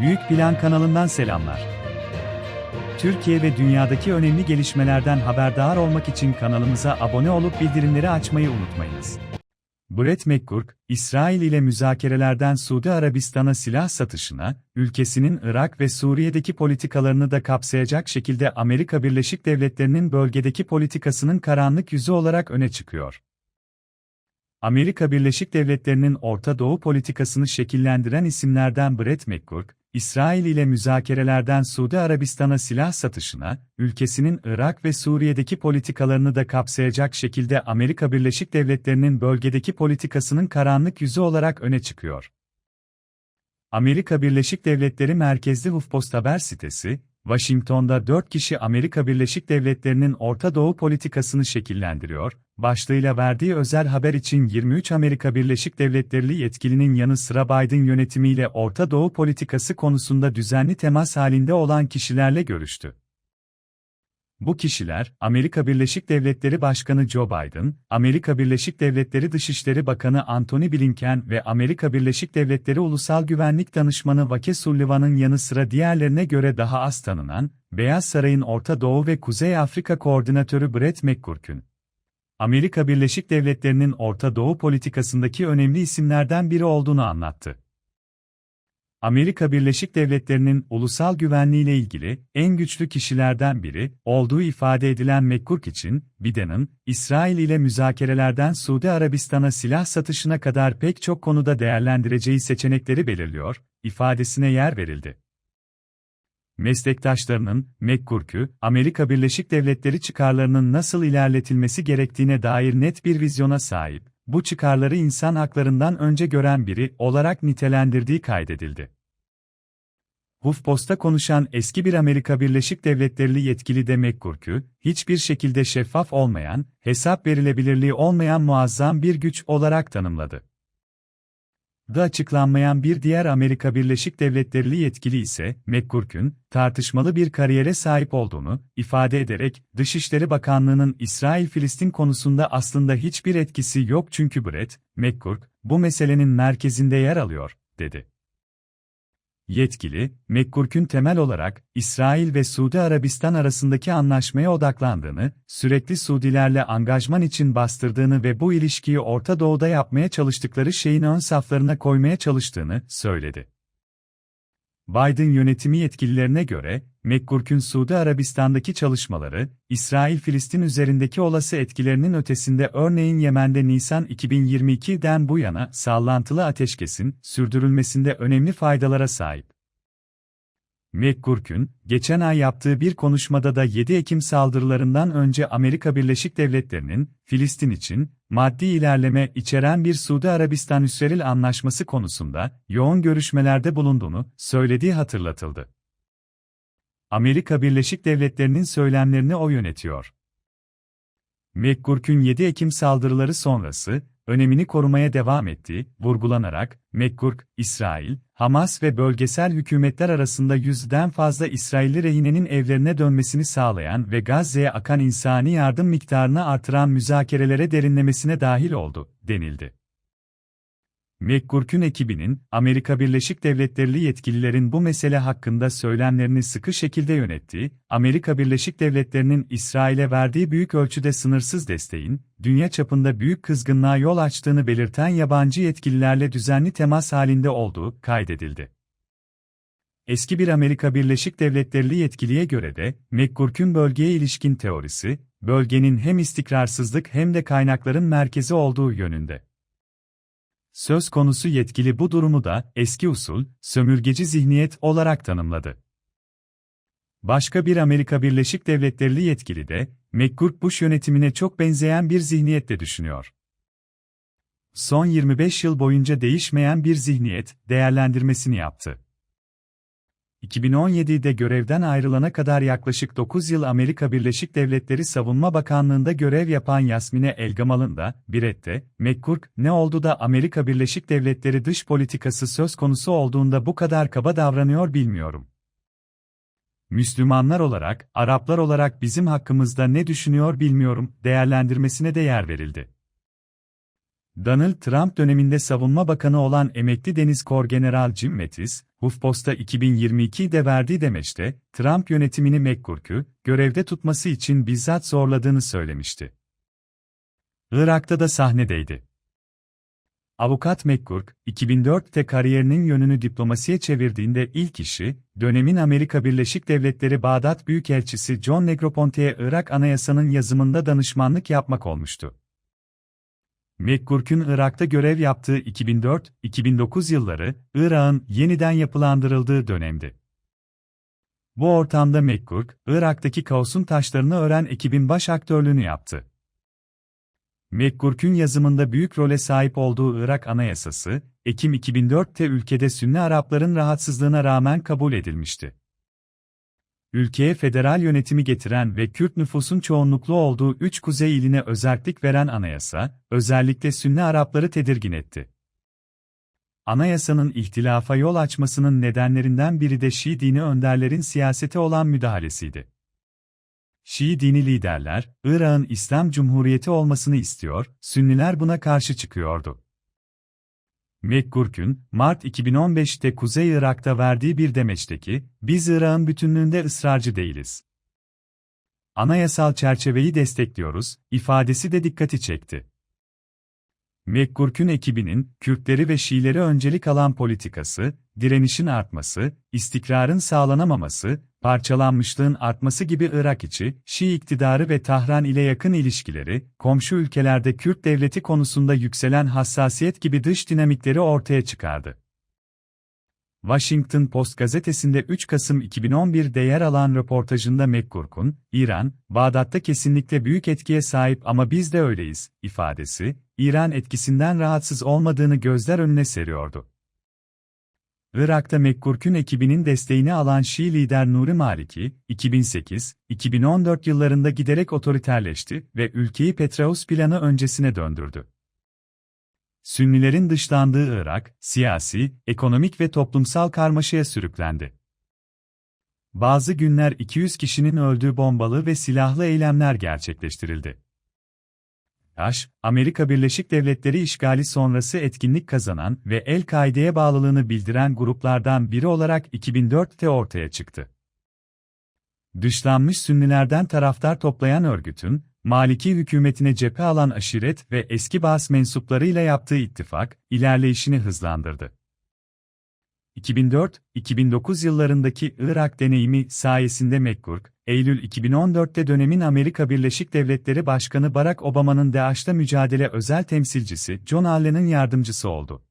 Büyük Plan kanalından selamlar. Türkiye ve dünyadaki önemli gelişmelerden haberdar olmak için kanalımıza abone olup bildirimleri açmayı unutmayınız. Brett McGurk, İsrail ile müzakerelerden Suudi Arabistan'a silah satışına, ülkesinin Irak ve Suriye'deki politikalarını da kapsayacak şekilde Amerika Birleşik Devletleri'nin bölgedeki politikasının karanlık yüzü olarak öne çıkıyor. Amerika Birleşik Devletleri'nin Orta Doğu politikasını şekillendiren isimlerden Brett McGurk, İsrail ile müzakerelerden Suudi Arabistan'a silah satışına, ülkesinin Irak ve Suriye'deki politikalarını da kapsayacak şekilde Amerika Birleşik Devletleri'nin bölgedeki politikasının karanlık yüzü olarak öne çıkıyor. Amerika Birleşik Devletleri merkezli HuffPost haber sitesi, Washington'da 4 kişi Amerika Birleşik Devletleri'nin Orta Doğu politikasını şekillendiriyor, başlığıyla verdiği özel haber için 23 Amerika Birleşik Devletleri yetkilinin yanı sıra Biden yönetimiyle Orta Doğu politikası konusunda düzenli temas halinde olan kişilerle görüştü. Bu kişiler, Amerika Birleşik Devletleri Başkanı Joe Biden, Amerika Birleşik Devletleri Dışişleri Bakanı Antony Blinken ve Amerika Birleşik Devletleri Ulusal Güvenlik Danışmanı Vake Sullivan'ın yanı sıra diğerlerine göre daha az tanınan, Beyaz Saray'ın Orta Doğu ve Kuzey Afrika Koordinatörü Brett McGurk'ün, Amerika Birleşik Devletleri'nin Orta Doğu politikasındaki önemli isimlerden biri olduğunu anlattı. Amerika Birleşik Devletleri'nin ulusal güvenliğiyle ilgili en güçlü kişilerden biri olduğu ifade edilen McGurk için, Biden'ın, İsrail ile müzakerelerden Suudi Arabistan'a silah satışına kadar pek çok konuda değerlendireceği seçenekleri belirliyor, ifadesine yer verildi. Meslektaşlarının, McGurk'ü, Amerika Birleşik Devletleri çıkarlarının nasıl ilerletilmesi gerektiğine dair net bir vizyona sahip bu çıkarları insan haklarından önce gören biri olarak nitelendirdiği kaydedildi. HuffPost'a konuşan eski bir Amerika Birleşik Devletleri yetkili de McGurk'ü, hiçbir şekilde şeffaf olmayan, hesap verilebilirliği olmayan muazzam bir güç olarak tanımladı. Da açıklanmayan bir diğer Amerika Birleşik Devletleri yetkili ise, McGurk'ün, tartışmalı bir kariyere sahip olduğunu, ifade ederek, Dışişleri Bakanlığı'nın İsrail-Filistin konusunda aslında hiçbir etkisi yok çünkü Brett, McGurk, bu meselenin merkezinde yer alıyor, dedi. Yetkili, McGurk'ün temel olarak İsrail ve Suudi Arabistan arasındaki anlaşmaya odaklandığını, sürekli Suudilerle angajman için bastırdığını ve bu ilişkiyi Orta Doğu'da yapmaya çalıştıkları şeyin ön saflarına koymaya çalıştığını söyledi. Biden yönetimi yetkililerine göre, McGurk'ün Suudi Arabistan'daki çalışmaları, İsrail-Filistin üzerindeki olası etkilerinin ötesinde örneğin Yemen'de Nisan 2022'den bu yana sallantılı ateşkesin sürdürülmesinde önemli faydalara sahip. McGurk'ün, geçen ay yaptığı bir konuşmada da 7 Ekim saldırılarından önce Amerika Birleşik Devletleri'nin, Filistin için, maddi ilerleme içeren bir Suudi Arabistan İsrail anlaşması konusunda, yoğun görüşmelerde bulunduğunu söylediği hatırlatıldı. Amerika Birleşik Devletleri'nin söylemlerini o yönetiyor. McGurk'ün 7 Ekim saldırıları sonrası, önemini korumaya devam ettiği, vurgulanarak, McGurk, İsrail, Hamas ve bölgesel hükümetler arasında yüzden fazla İsrailli rehinenin evlerine dönmesini sağlayan ve Gazze'ye akan insani yardım miktarını artıran müzakerelere derinlemesine dahil oldu, denildi. McGurk'ün ekibinin, Amerika Birleşik Devletleri yetkililerin bu mesele hakkında söylemlerini sıkı şekilde yönettiği, Amerika Birleşik Devletleri'nin İsrail'e verdiği büyük ölçüde sınırsız desteğin, dünya çapında büyük kızgınlığa yol açtığını belirten yabancı yetkililerle düzenli temas halinde olduğu kaydedildi. Eski bir Amerika Birleşik Devletleri yetkiliye göre de, McGurk'ün bölgeye ilişkin teorisi, bölgenin hem istikrarsızlık hem de kaynakların merkezi olduğu yönünde. Söz konusu yetkili bu durumu da eski usul, sömürgeci zihniyet olarak tanımladı. Başka bir Amerika Birleşik Devletleri yetkili de, McGurk Bush yönetimine çok benzeyen bir zihniyetle düşünüyor. Son 25 yıl boyunca değişmeyen bir zihniyet değerlendirmesini yaptı. 2017'de görevden ayrılana kadar yaklaşık 9 yıl Amerika Birleşik Devletleri Savunma Bakanlığı'nda görev yapan Yasmine Elgamal'ın da, Biret'te, McCurk, ne oldu da Amerika Birleşik Devletleri dış politikası söz konusu olduğunda bu kadar kaba davranıyor bilmiyorum. Müslümanlar olarak, Araplar olarak bizim hakkımızda ne düşünüyor bilmiyorum, değerlendirmesine de yer verildi. Donald Trump döneminde savunma bakanı olan emekli Deniz Kor General Jim Mattis, HuffPost'a 2022'de verdiği demeçte, Trump yönetimini McGurk'ü görevde tutması için bizzat zorladığını söylemişti. Irak'ta da sahnedeydi. Avukat McGurk, 2004'te kariyerinin yönünü diplomasiye çevirdiğinde ilk işi, dönemin Amerika Birleşik Devletleri Bağdat Büyükelçisi John Negroponte'ye Irak Anayasa'nın yazımında danışmanlık yapmak olmuştu. McGurk'ün Irak'ta görev yaptığı 2004-2009 yılları, Irak'ın yeniden yapılandırıldığı dönemdi. Bu ortamda McGurk, Irak'taki kaosun taşlarını öğren ekibin baş aktörlüğünü yaptı. McGurk'ün yazımında büyük role sahip olduğu Irak Anayasası, Ekim 2004'te ülkede Sünni Arapların rahatsızlığına rağmen kabul edilmişti. Ülkeye federal yönetimi getiren ve Kürt nüfusun çoğunluklu olduğu üç kuzey iline özellik veren anayasa, özellikle Sünni Arapları tedirgin etti. Anayasanın ihtilafa yol açmasının nedenlerinden biri de Şii dini önderlerin siyasete olan müdahalesiydi. Şii dini liderler, Irak'ın İslam Cumhuriyeti olmasını istiyor, Sünniler buna karşı çıkıyordu. McGurk'ün, Mart 2015'te Kuzey Irak'ta verdiği bir demeçteki, biz Irak'ın bütünlüğünde ısrarcı değiliz. Anayasal çerçeveyi destekliyoruz, ifadesi de dikkati çekti. McGurk'ün ekibinin, Kürtleri ve Şiileri öncelik alan politikası, direnişin artması, istikrarın sağlanamaması, parçalanmışlığın artması gibi Irak içi, Şii iktidarı ve Tahran ile yakın ilişkileri, komşu ülkelerde Kürt devleti konusunda yükselen hassasiyet gibi dış dinamikleri ortaya çıkardı. Washington Post gazetesinde 3 Kasım 2011'de yer alan röportajında McGurk'un, İran, Bağdat'ta kesinlikle büyük etkiye sahip ama biz de öyleyiz, ifadesi, İran etkisinden rahatsız olmadığını gözler önüne seriyordu. Irak'ta McGurk'ün ekibinin desteğini alan Şii lider Nuri Maliki, 2008-2014 yıllarında giderek otoriterleşti ve ülkeyi Petraeus planı öncesine döndürdü. Sünnilerin dışlandığı Irak, siyasi, ekonomik ve toplumsal karmaşaya sürüklendi. Bazı günler 200 kişinin öldüğü bombalı ve silahlı eylemler gerçekleştirildi. DAEŞ, Amerika Birleşik Devletleri işgali sonrası etkinlik kazanan ve El-Kaide'ye bağlılığını bildiren gruplardan biri olarak 2004'te ortaya çıktı. Dışlanmış Sünnilerden taraftar toplayan örgütün, Maliki hükümetine cephe alan aşiret ve eski Baas mensuplarıyla yaptığı ittifak, ilerleyişini hızlandırdı. 2004-2009 yıllarındaki Irak deneyimi sayesinde McGurk, Eylül 2014'te dönemin Amerika Birleşik Devletleri Başkanı Barack Obama'nın DAEŞ'ta mücadele özel temsilcisi John Allen'ın yardımcısı oldu.